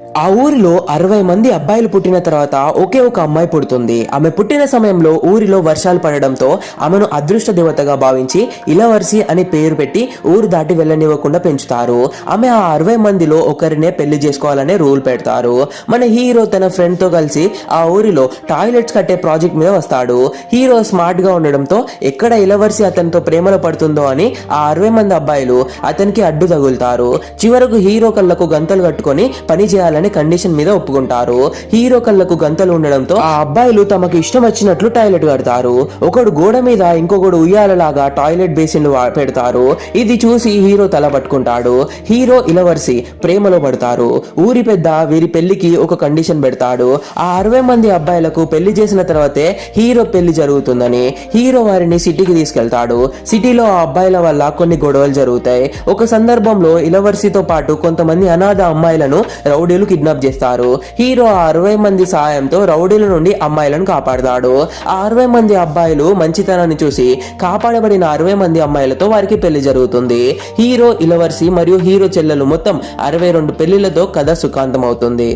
ఆ ఊరిలో అరవై మంది అబ్బాయిలు పుట్టిన తర్వాత ఒకే ఒక అమ్మాయి పుడుతుంది. ఆమె పుట్టిన సమయంలో ఊరిలో వర్షాలు పడడంతో ఆమెను అదృష్ట దేవతగా భావించి ఇలవర్సి అని పేరు పెట్టి ఊరు దాటి వెళ్ళనివ్వకుండా పెంచుతారు. ఆమె ఆ అరవై మందిలో ఒకరినే పెళ్ళి చేసుకోవాలనే రూల్ పెడతారు. మన హీరో తన ఫ్రెండ్తో కలిసి ఆ ఊరిలో టాయిలెట్స్ కట్టే ప్రాజెక్ట్ మీద వస్తాడు. హీరో స్మార్ట్గా ఉండడంతో ఎక్కడ ఇలవర్సి అతనితో ప్రేమలో పడుతుందో అని ఆ అరవై మంది అబ్బాయిలు అతనికి అడ్డు తగులుతారు. చివరకు హీరో కళ్ళకు గంతలు కట్టుకొని పని చేయాలని కండిషన్ మీద ఒప్పుకుంటారు. హీరో కళ్ళకు గంతలు ఉండడంతో ఆ అబ్బాయిలు తమకు ఇష్టం వచ్చినట్లు టాయిలెట్ కడతారు. ఒకడు గోడ మీద ఇంకొకడు ఉయ్యాలలాగా టాయిలెట్ బేసిన్ పెడతారు. ఇది చూసి హీరో తల పట్టుకుంటాడు. హీరో ఇలవర్సి ప్రేమలో పడతారు. ఊరి పెద్ద వీరి పెళ్ళికి ఒక కండిషన్ పెడతాడు. ఆ అరవై మంది అబ్బాయిలకు పెళ్ళి చేసిన తర్వాతే హీరో పెళ్ళి జరుగుతుందని హీరో వారిని సిటీకి తీసుకెళ్తాడు. సిటీలో ఆ అబ్బాయిల వల్ల కొన్ని గొడవలు జరుగుతాయి. ఒక సందర్భంలో ఇలవర్సితో పాటు కొంతమంది అనాథ అమ్మాయిలను రౌడీలు కిడ్నాప్ చేస్తారు. హీరో ఆ అరవై మంది సాయంతో రౌడీల నుండి అమ్మాయిలను కాపాడతాడు. ఆ అరవై మంది అబ్బాయిలు మంచితనాన్ని చూసి కాపాడబడిన అరవై మంది అమ్మాయిలతో వారికి పెళ్ళి జరుగుతుంది. హీరో ఇలవర్సి మరియు హీరో చెల్లెలు మొత్తం అరవై రెండు పెళ్ళిళ్ళతో కథ సుఖాంతం అవుతుంది